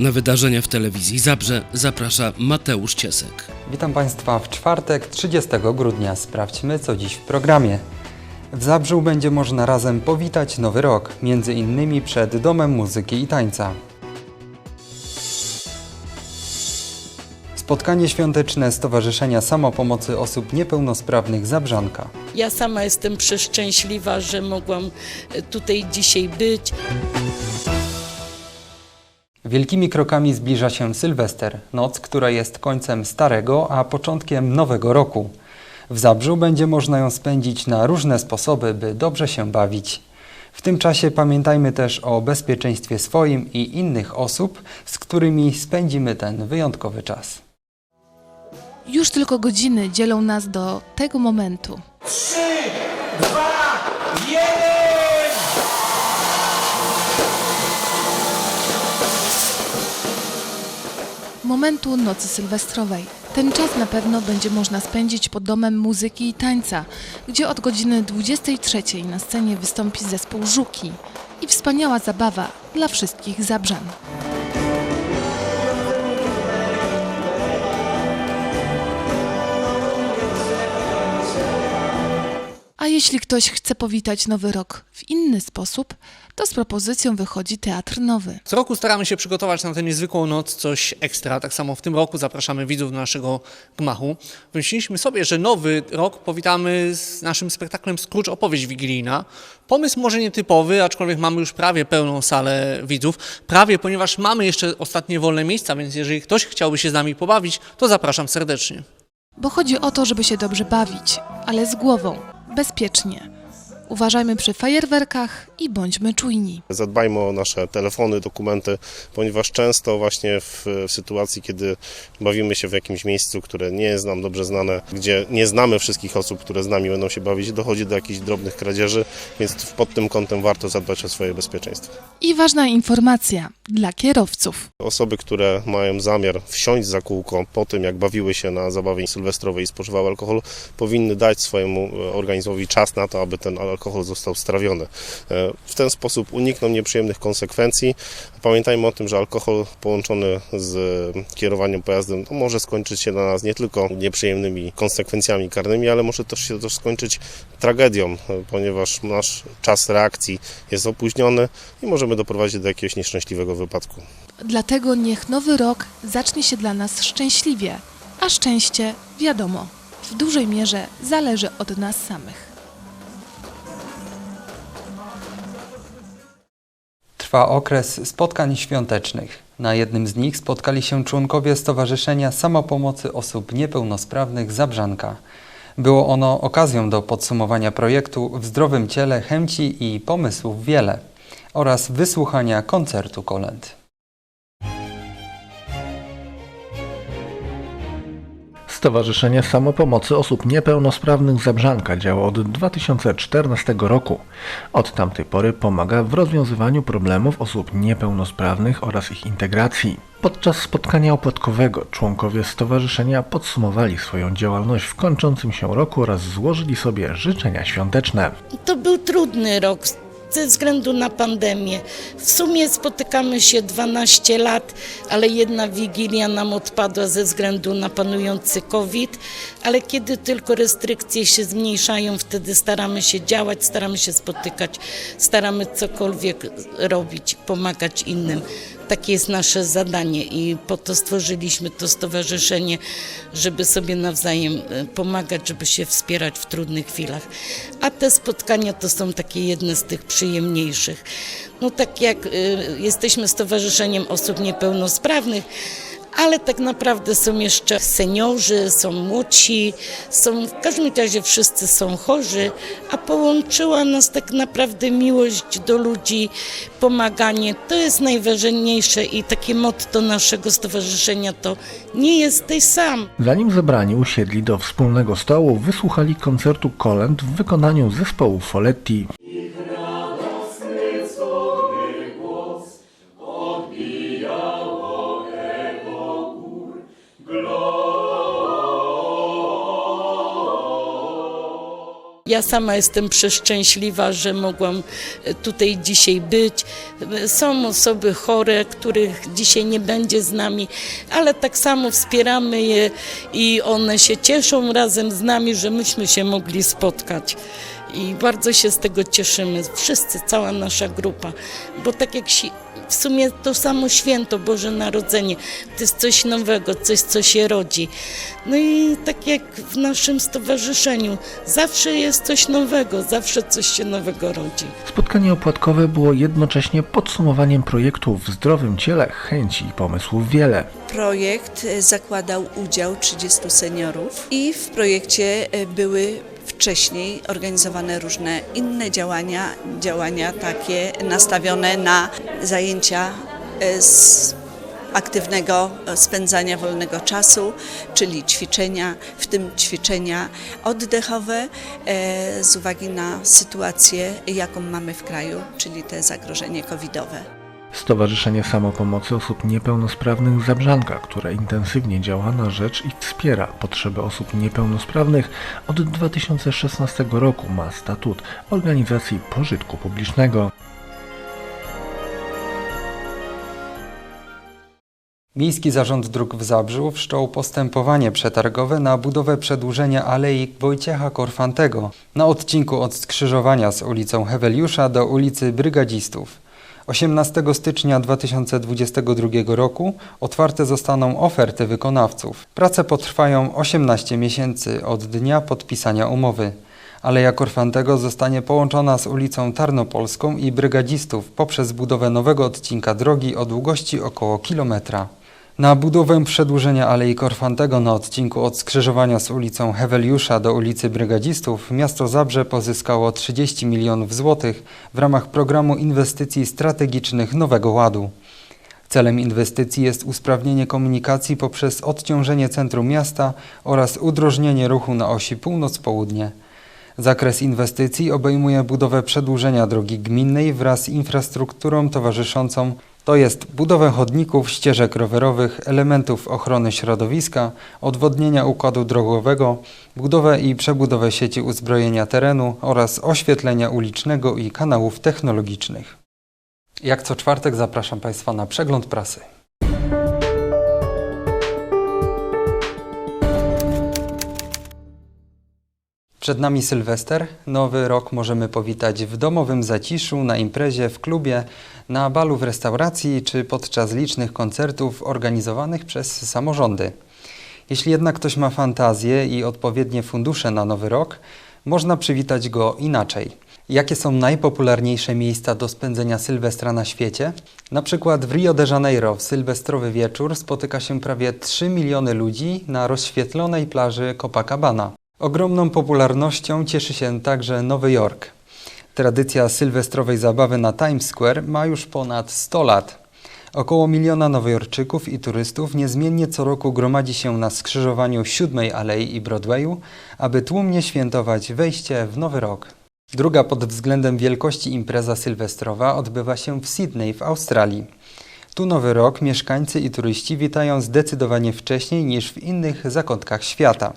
Na wydarzenia w telewizji Zabrze zaprasza Mateusz Ciesek. Witam Państwa w czwartek 30 grudnia. Sprawdźmy, co dziś w programie. W Zabrzu będzie można razem powitać Nowy Rok, między innymi przed Domem Muzyki i Tańca. Spotkanie świąteczne Stowarzyszenia Samopomocy Osób Niepełnosprawnych Zabrzanka. Ja sama jestem przeszczęśliwa, że mogłam e, tutaj dzisiaj być. Wielkimi krokami zbliża się Sylwester, noc, która jest końcem starego, a początkiem nowego roku. W Zabrzu będzie można ją spędzić na różne sposoby, by dobrze się bawić. W tym czasie pamiętajmy też o bezpieczeństwie swoim i innych osób, z którymi spędzimy ten wyjątkowy czas. Już tylko godziny dzielą nas do tego momentu. Trzy, dwa, jeden! Momentu nocy sylwestrowej. Ten czas na pewno będzie można spędzić pod domem muzyki i tańca, gdzie od godziny 23 na scenie wystąpi zespół Żuki i wspaniała zabawa dla wszystkich zabrzan. A jeśli ktoś chce powitać nowy rok w inny sposób, to z propozycją wychodzi Teatr Nowy. Co roku staramy się przygotować na tę niezwykłą noc coś ekstra. Tak samo w tym roku zapraszamy widzów do naszego gmachu. Wymyśliliśmy sobie, że nowy rok powitamy z naszym spektaklem Scrooge Opowieść Wigilijna. Pomysł może nietypowy, aczkolwiek mamy już prawie pełną salę widzów. Prawie, ponieważ mamy jeszcze ostatnie wolne miejsca, więc jeżeli ktoś chciałby się z nami pobawić, to zapraszam serdecznie. Bo chodzi o to, żeby się dobrze bawić, ale z głową, bezpiecznie. Uważajmy przy fajerwerkach i bądźmy czujni. Zadbajmy o nasze telefony, dokumenty, ponieważ często właśnie w, w sytuacji, kiedy bawimy się w jakimś miejscu, które nie jest nam dobrze znane, gdzie nie znamy wszystkich osób, które z nami będą się bawić, dochodzi do jakichś drobnych kradzieży, więc pod tym kątem warto zadbać o swoje bezpieczeństwo. I ważna informacja dla kierowców. Osoby, które mają zamiar wsiąść za kółko po tym, jak bawiły się na zabawie sylwestrowej i spożywały alkohol, powinny dać swojemu e, organizmowi czas na to, aby ten alkohol został strawiony. E, W ten sposób unikną nieprzyjemnych konsekwencji. Pamiętajmy o tym, że alkohol połączony z kierowaniem pojazdem no, może skończyć się dla nas nie tylko nieprzyjemnymi konsekwencjami karnymi, ale może też się też skończyć tragedią, e, ponieważ nasz czas reakcji jest opóźniony i możemy doprowadzić do jakiegoś nieszczęśliwego wypadku. Dlatego niech nowy rok zacznie się dla nas szczęśliwie, a szczęście, wiadomo, w dużej mierze zależy od nas samych. Trwa okres spotkań świątecznych. Na jednym z nich spotkali się członkowie Stowarzyszenia Samopomocy Osób Niepełnosprawnych Zabrzanka. Było ono okazją do podsumowania projektu W zdrowym ciele chęci i pomysłów wiele oraz wysłuchania koncertu kolęd. Stowarzyszenie Samopomocy Osób Niepełnosprawnych Zabrzanka działa od 2014 roku. Od tamtej pory pomaga w rozwiązywaniu problemów osób niepełnosprawnych oraz ich integracji. Podczas spotkania opłatkowego członkowie stowarzyszenia podsumowali swoją działalność w kończącym się roku oraz złożyli sobie życzenia świąteczne. To był trudny rok ze względu na pandemię. W sumie spotykamy się 12 lat, ale jedna wigilia nam odpadła ze względu na panujący COVID, ale kiedy tylko restrykcje się zmniejszają, wtedy staramy się działać, staramy się spotykać, staramy cokolwiek robić, pomagać innym. Takie jest nasze zadanie i po to stworzyliśmy to stowarzyszenie, żeby sobie nawzajem e, pomagać, żeby się wspierać w trudnych chwilach. A te spotkania to są takie jedne z tych przyjemniejszych. No tak jak y, jesteśmy stowarzyszeniem osób niepełnosprawnych, ale tak naprawdę są jeszcze seniorzy, są młodsi, są w każdym razie wszyscy są chorzy, a połączyła nas tak naprawdę miłość do ludzi, pomaganie. To jest najważniejsze i takie motto naszego stowarzyszenia to nie jesteś sam. Zanim zebrani usiedli do wspólnego stołu, wysłuchali koncertu kolęd w wykonaniu zespołu Foletti. Ja sama jestem przeszczęśliwa, że mogłam e, tutaj dzisiaj być. Są osoby chore, których dzisiaj nie będzie z nami, ale tak samo wspieramy je i one się cieszą razem z nami, że myśmy się mogli spotkać. I bardzo się z tego cieszymy, wszyscy, cała nasza grupa, bo tak jak si- w sumie to samo święto Boże Narodzenie, to jest coś nowego, coś, co się rodzi. No i tak jak w naszym stowarzyszeniu, zawsze jest coś nowego, zawsze coś się nowego rodzi. Spotkanie opłatkowe było jednocześnie podsumowaniem projektu w zdrowym ciele, chęci i pomysłów wiele. Projekt e, zakładał udział 30 seniorów i w projekcie e, były wcześniej organizowane różne inne działania, działania takie nastawione na zajęcia e, z aktywnego e, spędzania wolnego czasu, czyli ćwiczenia, w tym ćwiczenia oddechowe e, z uwagi na sytuację, jaką mamy w kraju, czyli te zagrożenie covidowe. Stowarzyszenie Samopomocy Osób Niepełnosprawnych Zabrzanka, które intensywnie działa na rzecz i wspiera potrzeby osób niepełnosprawnych, od 2016 roku ma statut organizacji pożytku publicznego. Miejski Zarząd Dróg w Zabrzu wszczął postępowanie przetargowe na budowę przedłużenia Alei Wojciecha Korfantego na odcinku od skrzyżowania z ulicą Heweliusza do ulicy Brygadzistów. 18 stycznia 2022 roku otwarte zostaną oferty wykonawców. Prace potrwają 18 miesięcy od dnia podpisania umowy. Aleja Korfantego zostanie połączona z ulicą Tarnopolską i Brygadzistów poprzez budowę nowego odcinka drogi o długości około kilometra. Na budowę przedłużenia Alei Korfantego na odcinku od skrzyżowania z ulicą Heweliusza do ulicy Brygadzistów miasto Zabrze pozyskało 30 milionów złotych w ramach programu inwestycji strategicznych Nowego Ładu. Celem inwestycji jest usprawnienie komunikacji poprzez odciążenie centrum miasta oraz udrożnienie ruchu na osi północ-południe. Zakres inwestycji obejmuje budowę przedłużenia drogi gminnej wraz z infrastrukturą towarzyszącą, to jest budowę chodników, ścieżek rowerowych, elementów ochrony środowiska, odwodnienia układu drogowego, budowę i przebudowę sieci uzbrojenia terenu oraz oświetlenia ulicznego i kanałów technologicznych. Jak co czwartek zapraszam Państwa na przegląd prasy. Przed nami Sylwester. Nowy rok możemy powitać w domowym zaciszu, na imprezie, w klubie, na balu w restauracji czy podczas licznych koncertów organizowanych przez samorządy. Jeśli jednak ktoś ma fantazję i odpowiednie fundusze na nowy rok, można przywitać go inaczej. Jakie są najpopularniejsze miejsca do spędzenia Sylwestra na świecie? Na przykład w Rio de Janeiro w sylwestrowy wieczór spotyka się prawie 3 miliony ludzi na rozświetlonej plaży Copacabana. Ogromną popularnością cieszy się także Nowy Jork. Tradycja sylwestrowej zabawy na Times Square ma już ponad 100 lat. Około miliona nowojorczyków i turystów niezmiennie co roku gromadzi się na skrzyżowaniu Siódmej Alei i Broadwayu, aby tłumnie świętować wejście w nowy rok. Druga pod względem wielkości impreza sylwestrowa odbywa się w Sydney w Australii. Tu nowy rok mieszkańcy i turyści witają zdecydowanie wcześniej niż w innych zakątkach świata.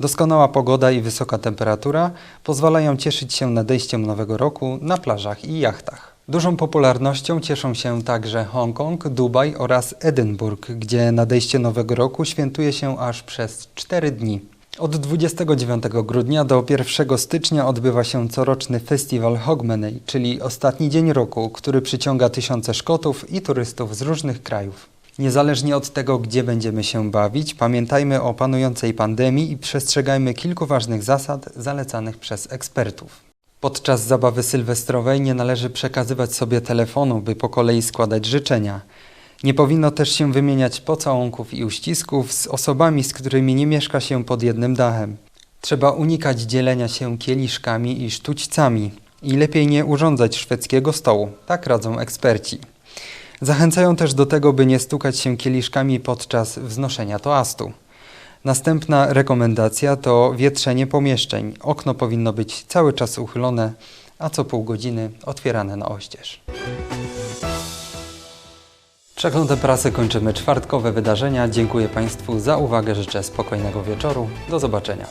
Doskonała pogoda i wysoka temperatura pozwalają cieszyć się nadejściem nowego roku na plażach i jachtach. Dużą popularnością cieszą się także Hongkong, Dubaj oraz Edynburg, gdzie nadejście nowego roku świętuje się aż przez 4 dni. Od 29 grudnia do 1 stycznia odbywa się coroczny festiwal Hogmanay, czyli ostatni dzień roku, który przyciąga tysiące Szkotów i turystów z różnych krajów. Niezależnie od tego, gdzie będziemy się bawić, pamiętajmy o panującej pandemii i przestrzegajmy kilku ważnych zasad zalecanych przez ekspertów. Podczas zabawy sylwestrowej nie należy przekazywać sobie telefonu, by po kolei składać życzenia. Nie powinno też się wymieniać pocałunków i uścisków z osobami, z którymi nie mieszka się pod jednym dachem. Trzeba unikać dzielenia się kieliszkami i sztućcami i lepiej nie urządzać szwedzkiego stołu, tak radzą eksperci. Zachęcają też do tego, by nie stukać się kieliszkami podczas wznoszenia toastu. Następna rekomendacja to wietrzenie pomieszczeń. Okno powinno być cały czas uchylone, a co pół godziny otwierane na oścież. Przeglądem prasy kończymy czwartkowe wydarzenia. Dziękuję Państwu za uwagę, życzę spokojnego wieczoru. Do zobaczenia.